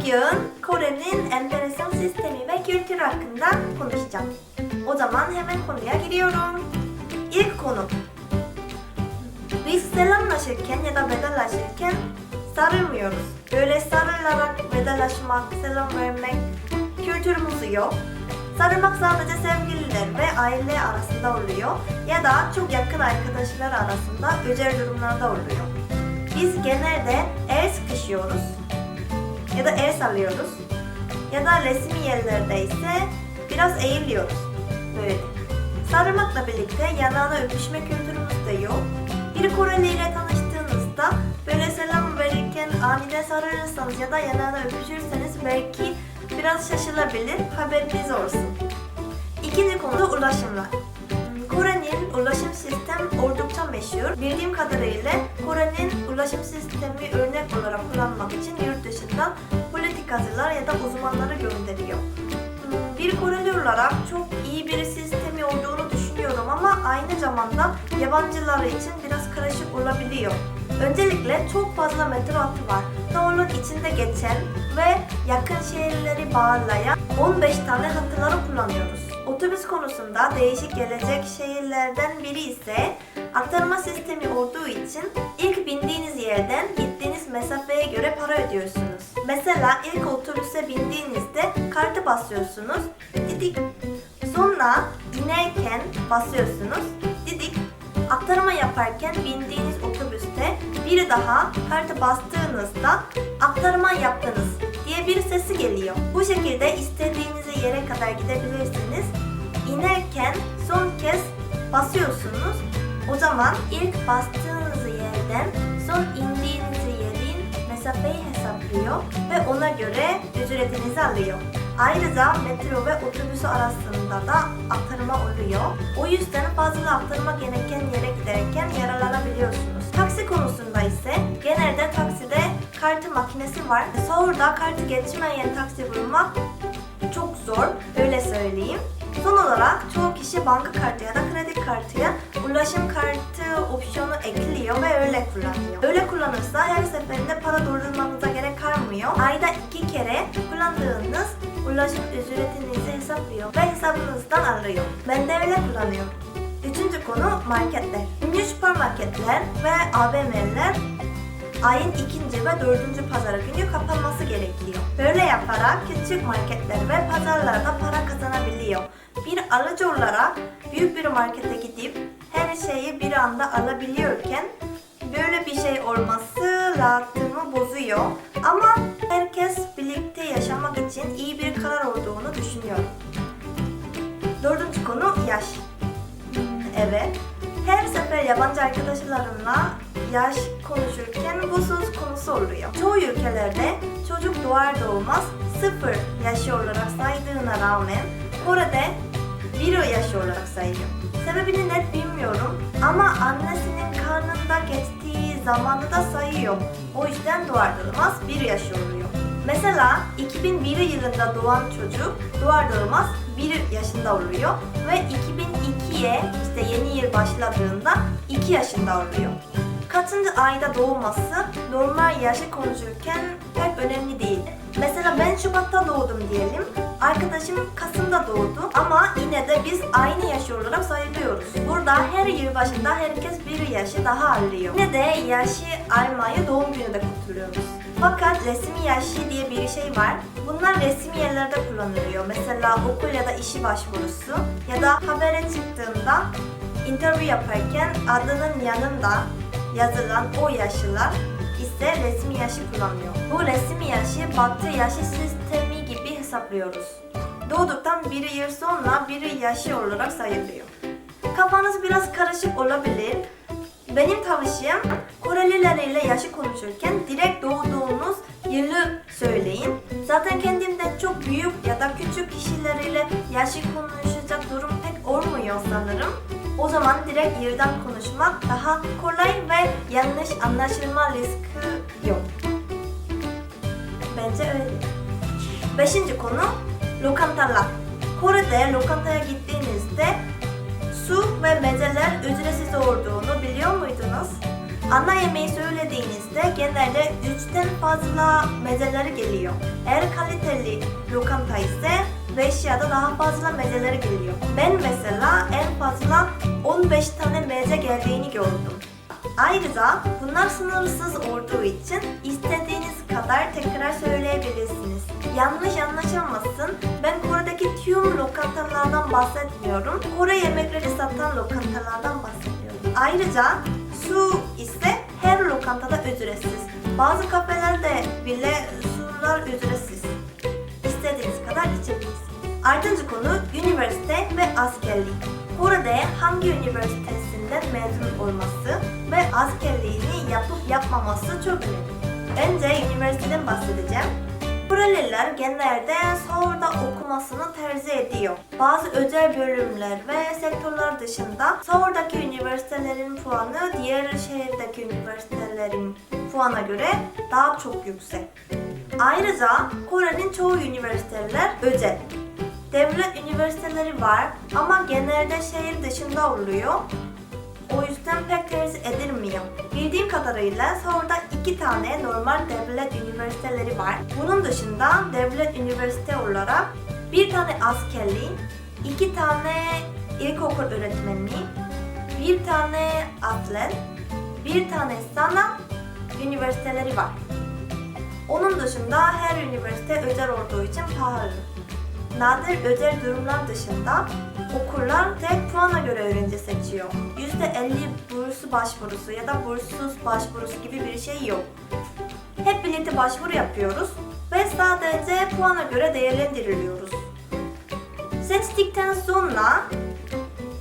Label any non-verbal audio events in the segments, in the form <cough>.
Bugün Kore'nin enteresan sistemi ve kültürü hakkında konuşacağım. O zaman hemen konuya giriyorum. İlk konu. Biz selamlaşırken ya da vedalaşırken sarılmıyoruz. Böyle sarılarak vedalaşmak, selam vermek kültürümüz yok. Sarılmak sadece sevgililer ve aile arasında oluyor ya da çok yakın arkadaşlar arasında özel durumlarda oluyor. Biz genelde el sıkışıyoruz ya da el sallıyoruz ya da resmi yerlerde ise biraz eğiliyoruz. Böyle. Sarılmakla birlikte yanağına öpüşme kültürümüz de yok. Bir Koreli ile tanıştığınızda böyle selam verirken aniden sarılırsanız ya da yanağına öpüşürseniz belki biraz şaşılabilir. Haberiniz olsun. İkinci konu ulaşımlar. Kore'nin ulaşım sistemi oldukça meşhur. Bildiğim kadarıyla Kore'nin ulaşım sistemi örnek olarak kullanmak için yurt dışından politikacılar ya da uzmanları gönderiyor. Hmm, Bir Koreli olarak çok iyi bir sistemi olduğunu düşünüyorum ama aynı zamanda yabancılar için biraz karışık olabiliyor. Öncelikle çok fazla metro hattı var. Seoul'un içinde geçen ve yakın şehirleri bağlayan 15 tane hatları kullanıyoruz. Otobüs konusunda değişik gelecek şehirlerden biri ise aktarma sistemi olduğu için ilk bindiğiniz yerden gittiğiniz mesafeye göre para ödüyorsunuz. Mesela ilk otobüse bindiğinizde kartı basıyorsunuz. Didik. Sonra inerken basıyorsunuz. Didik. Aktarma yaparken bindiğiniz otobüste bir daha kartı bastığınızda aktarma yaptınız diye bir sesi geliyor. Bu şekilde istediğiniz yere kadar gidebilirsiniz. İnerken son kez basıyorsunuz. O zaman ilk bastığınız yerden son indiğiniz yerin mesafeyi hesaplıyor ve ona göre ücretinizi alıyor. Ayrıca metro ve otobüs arasında da aktarma oluyor. O yüzden fazla aktarma gereken yere giderken yaralanabiliyorsunuz. Taksi konusunda ise genelde takside kartı makinesi var. Seoul'da kartı geçmeyen taksi bulmak çok zor, öyle söyleyeyim. Son olarak çoğu kişi banka kartı ya da kredi kartıya ulaşım kartı opsiyonu ekliyor ve öyle kullanıyor. Öyle kullanırsa her seferinde para doldurmanıza gerek kalmıyor. Ayda iki kere kullandığınız ulaşım ücretinizi hesaplıyor ve hesabınızdan alıyor. Ben de öyle kullanıyorum. Üçüncü konu marketler. Ünlü süpermarketler ve AVM'ler ayın ikinci ve dördüncü pazarı günü kapanması gerekiyor. Böyle yaparak küçük marketler ve pazarlarda para kazanabiliyor. Bir alıcı olarak büyük bir markete gidip her şeyi bir anda alabiliyorken böyle bir şey olması rahatımı bozuyor. Ama herkes birlikte yaşamak için iyi bir karar olduğunu düşünüyorum. Dördüncü konu yaş. Evet. Her sefer yabancı arkadaşlarımla yaş konuşurken bu söz konusu oluyor. Çoğu ülkelerde çocuk doğar doğmaz sıfır yaşı olarak saydığına rağmen Kore'de bir yaşı olarak sayıyor. Sebebini net bilmiyorum ama annesinin karnında geçtiği zamanı da sayıyor. O yüzden doğar doğmaz bir yaşı oluyor. Mesela 2001 yılında doğan çocuk doğar doğmaz 1 yaşında oluyor ve 2002'ye işte yeni yıl başladığında 2 yaşında oluyor. Kaçıncı ayda doğması normal yaşı konuşurken pek önemli değil. Mesela ben Şubat'ta doğdum diyelim. Arkadaşım Kasım'da doğdu ama yine de biz aynı yaş olarak sayılıyoruz. Burada her yıl başında herkes bir yaşı daha alıyor. Yine de yaşı almayı doğum günü de kutluyoruz. Fakat resmi yaşı diye bir şey var. Bunlar resmi yerlerde kullanılıyor. Mesela okul ya da işi başvurusu ya da habere çıktığında interview yaparken adının yanında yazılan o yaşlılar ise resmi yaşı kullanıyor. Bu resmi yaşı batı yaşı sistemi gibi hesaplıyoruz. Doğduktan bir yıl sonra bir yaşı olarak sayılıyor. Kafanız biraz karışık olabilir. Benim tavsiyem Koreliler ile yaşı konuşurken direkt doğduğunuz yılı söyleyin. Zaten kendimden çok büyük ya da küçük kişiler ile yaşı konuşacak durum pek olmuyor sanırım. O zaman direkt yıldan konuşmak daha kolay ve yanlış anlaşılma riski yok. Bence öyle. Beşinci konu lokantalar. Kore'de lokantaya gittiğinizde su ve mezeler ücretsiz olduğunu biliyor muydunuz? Ana yemeği söylediğinizde genelde 3'ten fazla mezeleri geliyor. Eğer kaliteli lokanta ise 5 ya da daha fazla mezeleri geliyor. Ben mesela en fazla 15 tane meze geldiğini gördüm. Ayrıca bunlar sınırsız olduğu için istediğiniz kadar tekrar söyleyebilirsiniz. Yanlış anlaşılmasın, ben Kore'deki tüm lokantalardan bahsetmiyorum. Kore yemekleri satan lokantalardan bahsediyorum. Ayrıca su ise her lokantada ücretsiz. Bazı kafelerde bile sular ücretsiz. İstediğiniz kadar içebilirsiniz. Altıncı konu üniversite ve askerlik. Kore'de hangi üniversitesinden mezun olması ve askerliğini yapıp yapmaması çok önemli. Önce üniversiteden bahsedeceğim. Koreliler genelde Seul'da okumasını tercih ediyor. Bazı özel bölümler ve sektörler dışında Seul'daki üniversitelerin puanı diğer şehirdeki üniversitelerin puana göre daha çok yüksek. Ayrıca Kore'nin çoğu üniversiteler özel. Devlet üniversiteleri var ama genelde şehir dışında oluyor. O yüzden pek tercih edilmiyor. Bildiğim kadarıyla Seul'da iki tane normal devlet üniversiteleri var. Bunun dışında devlet üniversite olarak bir tane askerli, iki tane ilkokul öğretmenliği, bir tane atlet, bir tane sanat üniversiteleri var. Onun dışında her üniversite özel olduğu için pahalı. Nadir özel durumlar dışında okullar tek puana göre öğrenci seçiyor. %50 burs başvurusu ya da burssuz başvurusu gibi bir şey yok. Hep birlikte başvuru yapıyoruz ve sadece puana göre değerlendiriliyoruz. Seçtikten sonra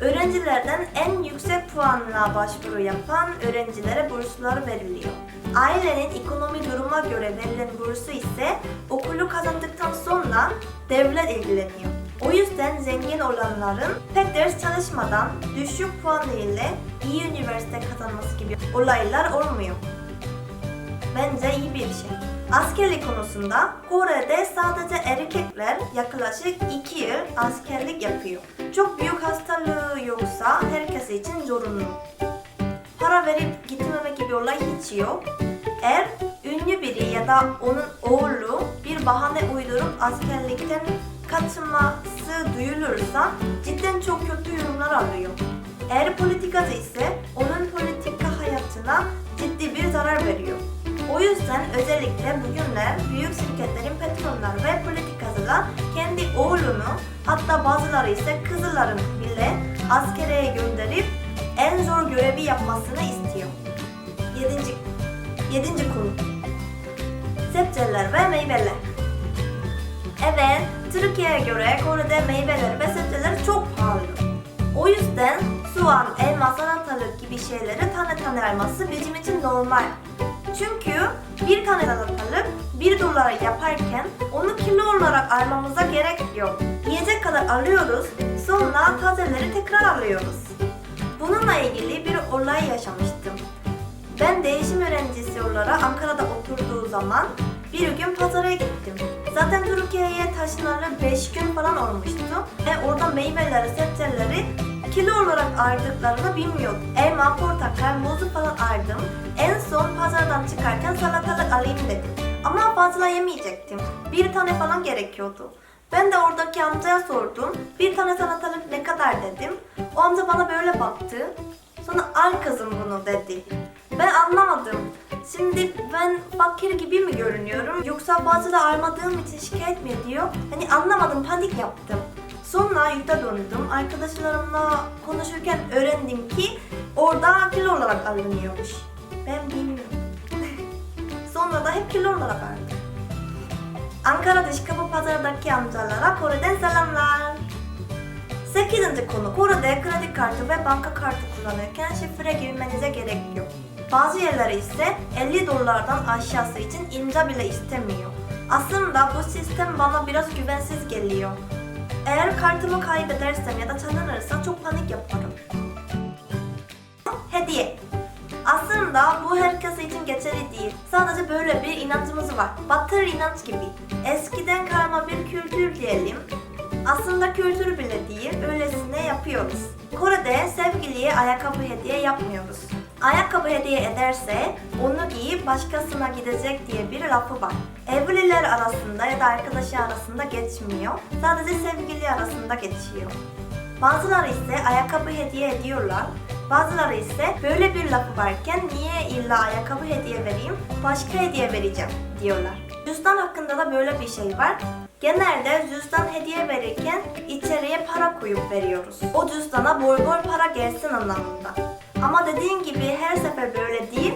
öğrencilerden en yüksek puanla başvuru yapan öğrencilere burslar veriliyor. Ailenin ekonomi duruma göre verilen bursu ise okulu kazandıktan sonra devlet ilgileniyor. O yüzden zengin olanların pek ders çalışmadan düşük puan ile iyi üniversite kazanması gibi olaylar olmuyor. Bence iyi bir şey. Askerlik konusunda Kore'de sadece erkekler yaklaşık 2 yıl askerlik yapıyor. Çok büyük hastalığı yoksa herkes için zorunlu. Para verip gitmemek gibi olay hiç yok. Eğer ünlü biri ya da onun oğlu bir bahane uydurup askerlikten kaçması duyulursa cidden çok kötü yorumlar alıyor. Eğer politikacı ise onun politika hayatına ciddi bir zarar veriyor. O yüzden özellikle bugünler büyük şirketlerin patronları ve politikacılar kendi oğlunu hatta bazıları ise kızların bile askere gönderip en zor görevi yapmasını istiyor. Yedinci, yedinci konu. Sebzeler ve meyveler. Evet, Türkiye'ye göre Kore'de meyveler ve sebzeler çok pahalı. O yüzden soğan, elma, salatalık gibi şeyleri tane tane alması bizim için normal. Çünkü bir tane salatalık 1 dolara yaparken onu kilo olarak almamıza gerek yok. Yiyecek kadar alıyoruz, sonra tazeleri tekrar alıyoruz. Bununla ilgili bir olay yaşamıştım. Ben değişim öğrencisi olarak Ankara'da oturduğu zaman bir gün pazara gittim. Zaten Türkiye'ye taşınalı 5 gün falan olmuştu. Ve orada meyveleri, sebzeleri kilo olarak aldıklarını bilmiyordum. Elma, portakal, muzu falan aldım. En son pazardan çıkarken salatalık alayım dedim. Ama fazla yemeyecektim. Bir tane falan gerekiyordu. Ben de oradaki amcaya sordum. Bir tane salatalık ne kadar dedim. O amca bana böyle baktı. Sonra al kızım bunu dedi. Ben anlamadım. Şimdi ben fakir gibi mi görünüyorum yoksa fazla da almadığım için şikayet mi ediyor? Hani anlamadım panik yaptım. Sonra yurda döndüm. Arkadaşlarımla konuşurken öğrendim ki orada kilo olarak alınıyormuş. Ben bilmiyorum. <laughs> Sonra da hep kilo olarak aldım. Ankara Dış Kapı Pazarı'ndaki amcalara Kore'den selamlar. 8. konu Kore'de kredi kartı ve banka kartı kullanırken şifre girmenize gerek yok. Bazı yerler ise 50 dolardan aşağısı için imza bile istemiyor. Aslında bu sistem bana biraz güvensiz geliyor. Eğer kartımı kaybedersem ya da çalınırsa çok panik yaparım. Hediye. Aslında bu herkes için geçerli değil. Sadece böyle bir inancımız var. Batır inanç gibi. Eskiden kalma bir kültür diyelim. Aslında kültür bile değil, öylesine yapıyoruz. Kore'de sevgiliye ayakkabı hediye yapmıyoruz. Ayakkabı hediye ederse onu giyip başkasına gidecek diye bir lafı var. Evliler arasında ya da arkadaşı arasında geçmiyor. Sadece sevgili arasında geçiyor. Bazıları ise ayakkabı hediye ediyorlar. Bazıları ise böyle bir lafı varken niye illa ayakkabı hediye vereyim, başka hediye vereceğim diyorlar. Cüzdan hakkında da böyle bir şey var. Genelde cüzdan hediye verirken içeriye para koyup veriyoruz. O cüzdana bol bol para gelsin anlamında. Ama dediğim gibi her sefer böyle değil.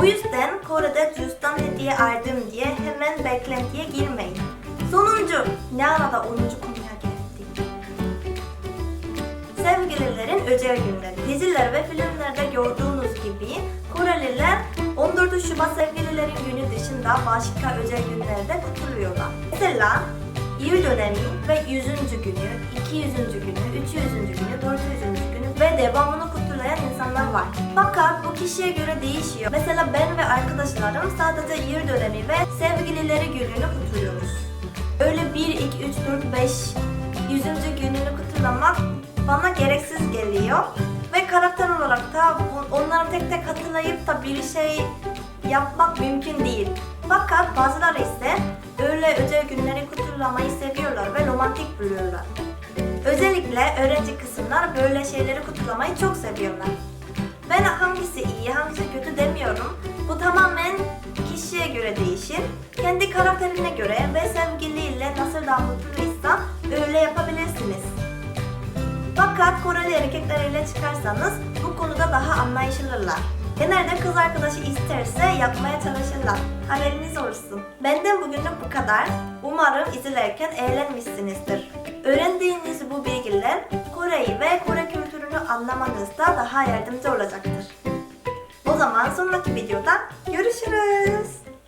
O yüzden Kore'de cüzdan hediye aldım diye hemen beklentiye girmeyin. Sonuncu, ne arada 10. Sevgililerin özel günleri. Diziler ve filmlerde gördüğünüz gibi Koreliler 14 Şubat sevgililerin günü dışında başka özel günlerde kutluyorlar. Mesela yıl dönemi ve 100. günü, 200. günü, 300. günü, 400. günü ve devamını kutlayan insanlar var. Fakat bu kişiye göre değişiyor. Mesela ben ve arkadaşlarım sadece yıl dönemi ve sevgilileri gününü kutluyoruz. Öyle 1, 2, 3, 4, 5, 100. gününü kutlamak bana gereksiz geliyor. Ve karakter olarak da onları tek tek hatırlayıp da bir şey yapmak mümkün değil. Fakat bazıları ise öyle özel günleri kutlamayı seviyorlar ve romantik buluyorlar. Özellikle öğrenci kısımlar böyle şeyleri kutlamayı çok seviyorlar. Ben hangisi iyi, hangisi kötü demiyorum. Bu tamamen kişiye göre değişir. Kendi karakterine göre ve sevgiliyle nasıl mutluysa öyle yapabilirsiniz. Fakat Koreli erkekleriyle çıkarsanız bu konuda daha anlayışlılar. Genelde kız arkadaşı isterse yapmaya çalışırlar. Haberiniz olsun. Benden bugünlük bu kadar. Umarım izlerken eğlenmişsinizdir. Öğrendiğiniz bu bilgiler Kore'yi ve Kore kültürünü anlamanızda daha yardımcı olacaktır. O zaman sonraki videoda görüşürüz.